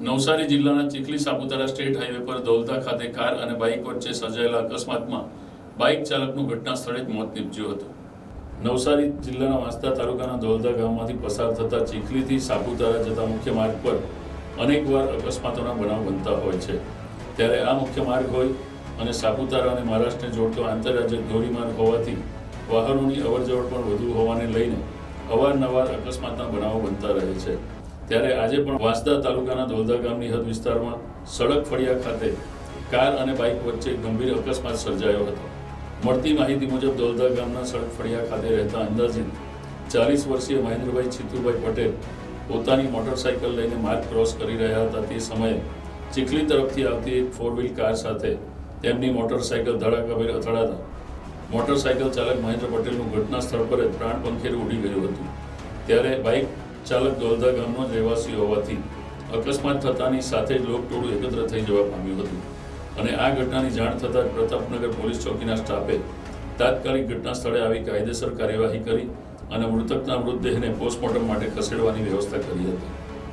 નવસારી જિલ્લાના Chikhli Saputara state highway પર દોલતા ખાતે કાર અને બાઇક વચ્ચે સર્જાયેલા અકસ્માતમાં બાઇક ચાલકનું ઘટના સ્થળે જ મોત નીપજ્યું હતું. નવસારી જિલ્લાના વાંસદા તાલુકાના દોલતા ગામમાંથી પસાર થતા ચીખલીથી સાપુતારા જતા મુખ્ય માર્ગ પર અનેકવાર અકસ્માતોના બનાવ બનતા હોય છે. ત્યારે આ મુખ્ય માર્ગ હોય અને સાપુતારા અને મહારાષ્ટ્રને જોડતો આંતરરાજ્ય ધોરીમાર્ગ હોવાથી વાહનોની અવરજવર પણ વધુ હોવાને લઈને અવારનવાર અકસ્માતના બનાવો બનતા રહે છે. ત્યારે આજે પણ વાંસદા તાલુકાના દોલદા ગામની હદ વિસ્તારમાં સડક ફળિયા ખાતે કાર અને બાઇક વચ્ચે ગંભીર અકસ્માત સર્જાયો હતો. મળતી માહિતી મુજબ દોલદા ગામના સડક ફળિયા ખાતે રહેતા અંદાજિત ચાલીસ વર્ષીય મહેન્દ્રભાઈ છીતુભાઈ પટેલ પોતાની મોટરસાઇકલ લઈને માર્ગ ક્રોસ કરી રહ્યા હતા. તે સમયે ચીખલી તરફથી આવતી એક ફોર વ્હીલ કાર સાથે તેમની મોટરસાઇકલ ધડાકાભેર અથડાતા મોટરસાઇકલ ચાલક મહેન્દ્ર પટેલનું ઘટના સ્થળ પર જ પ્રાણ પંખેર ઉડી ગયું હતું. ત્યારે બાઇક ચાલક દોલદા ગામનો જ રહેવાસી હોવાથી અકસ્માત થતાની સાથે જ લોકટોળું એકત્ર થઈ જવા પામ્યું હતું. અને આ ઘટનાની જાણ થતાં પ્રતાપનગર પોલીસ ચોકીના સ્ટાફે તાત્કાલિક ઘટના સ્થળે આવી કાયદેસર કાર્યવાહી કરી અને મૃતકના મૃતદેહને પોસ્ટમોર્ટમ માટે ખસેડવાની વ્યવસ્થા કરી હતી.